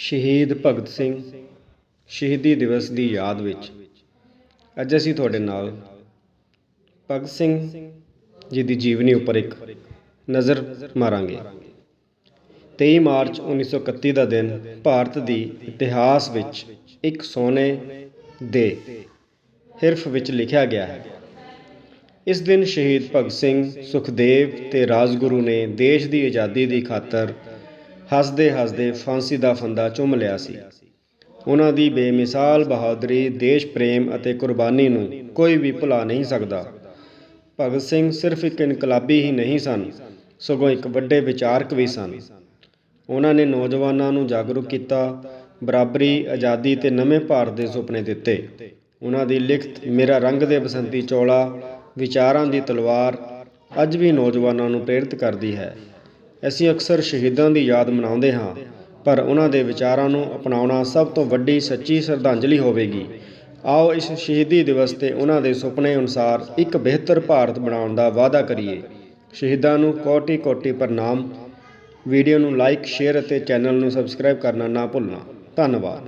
ਸ਼ਹੀਦ ਭਗਤ ਸਿੰਘ ਸ਼ਹੀਦੀ ਦਿਵਸ ਦੀ ਯਾਦ ਵਿੱਚ ਅੱਜ ਅਸੀਂ ਤੁਹਾਡੇ ਨਾਲ ਭਗਤ ਸਿੰਘ ਜੀ ਦੀ ਜੀਵਨੀ ਉੱਪਰ ਇੱਕ ਨਜ਼ਰ ਮਾਰਾਂਗੇ। 23 ਮਾਰਚ 1931 ਦਾ ਦਿਨ ਭਾਰਤ ਦੀ ਇਤਿਹਾਸ ਵਿੱਚ ਇੱਕ ਸੋਨੇ ਦੇ ਹਿਰਫ ਵਿੱਚ ਲਿਖਿਆ ਗਿਆ ਹੈ। ਇਸ ਦਿਨ ਸ਼ਹੀਦ ਭਗਤ ਸਿੰਘ ਸੁਖਦੇਵ ਤੇ ਰਾਜਗੁਰੂ ਨੇ ਦੇਸ਼ ਦੀ ਆਜ਼ਾਦੀ ਦੀ ਖਾਤਰ ਹੱਸਦੇ ਹੱਸਦੇ ਫਾਂਸੀ ਦਾ ਫੰਦਾ ਚੁੰਮ ਲਿਆ ਸੀ। ਉਹਨਾਂ ਦੀ ਬੇਮਿਸਾਲ ਬਹਾਦਰੀ, ਦੇਸ਼ ਪ੍ਰੇਮ ਅਤੇ ਕੁਰਬਾਨੀ ਨੂੰ ਕੋਈ ਵੀ ਭੁਲਾ ਨਹੀਂ ਸਕਦਾ। ਭਗਤ ਸਿੰਘ ਸਿਰਫ ਇੱਕ ਇਨਕਲਾਬੀ ਹੀ ਨਹੀਂ ਸਨ, ਸਗੋਂ ਇੱਕ ਵੱਡੇ ਵਿਚਾਰਕ ਵੀ ਸਨ। ਉਹਨਾਂ ਨੇ ਨੌਜਵਾਨਾਂ ਨੂੰ ਜਾਗਰੂਕ ਕੀਤਾ, ਬਰਾਬਰੀ, ਆਜ਼ਾਦੀ ਤੇ ਨਵੇਂ ਭਾਰਤ ਦੇ ਸੁਪਨੇ ਦਿੱਤੇ। ਉਹਨਾਂ ਦੀ ਲਿਖਤ, ਮੇਰਾ ਰੰਗ ਦੇ ਬਸੰਤੀ ਚੋਲਾ, ਵਿਚਾਰਾਂ ਦੀ ਤਲਵਾਰ ਅੱਜ ਵੀ ਨੌਜਵਾਨਾਂ ਨੂੰ ਪ੍ਰੇਰਿਤ ਕਰਦੀ ਹੈ। ਅਸੀਂ ਅਕਸਰ ਸ਼ਹੀਦਾਂ ਦੀ ਯਾਦ ਮਨਾਉਂਦੇ ਹਾਂ, ਪਰ ਉਹਨਾਂ ਦੇ ਵਿਚਾਰਾਂ ਨੂੰ ਅਪਣਾਉਣਾ ਸਭ ਤੋਂ ਵੱਡੀ ਸੱਚੀ ਸ਼ਰਧਾਂਜਲੀ ਹੋਵੇਗੀ। ਆਓ ਇਸ ਸ਼ਹੀਦੀ ਦਿਵਸ ਤੇ ਉਹਨਾਂ ਦੇ ਸੁਪਨੇ ਅਨੁਸਾਰ ਇੱਕ ਬਿਹਤਰ ਭਾਰਤ ਬਣਾਉਣ ਦਾ ਵਾਅਦਾ ਕਰੀਏ। ਸ਼ਹੀਦਾਂ ਨੂੰ ਕੋਟੀ ਕੋਟੀ ਪ੍ਰਣਾਮ। ਵੀਡੀਓ ਨੂੰ ਲਾਈਕ, ਸ਼ੇਅਰ ਅਤੇ ਚੈਨਲ ਨੂੰ ਸਬਸਕ੍ਰਾਈਬ ਕਰਨਾ ਨਾ ਭੁੱਲਣਾ। ਧੰਨਵਾਦ।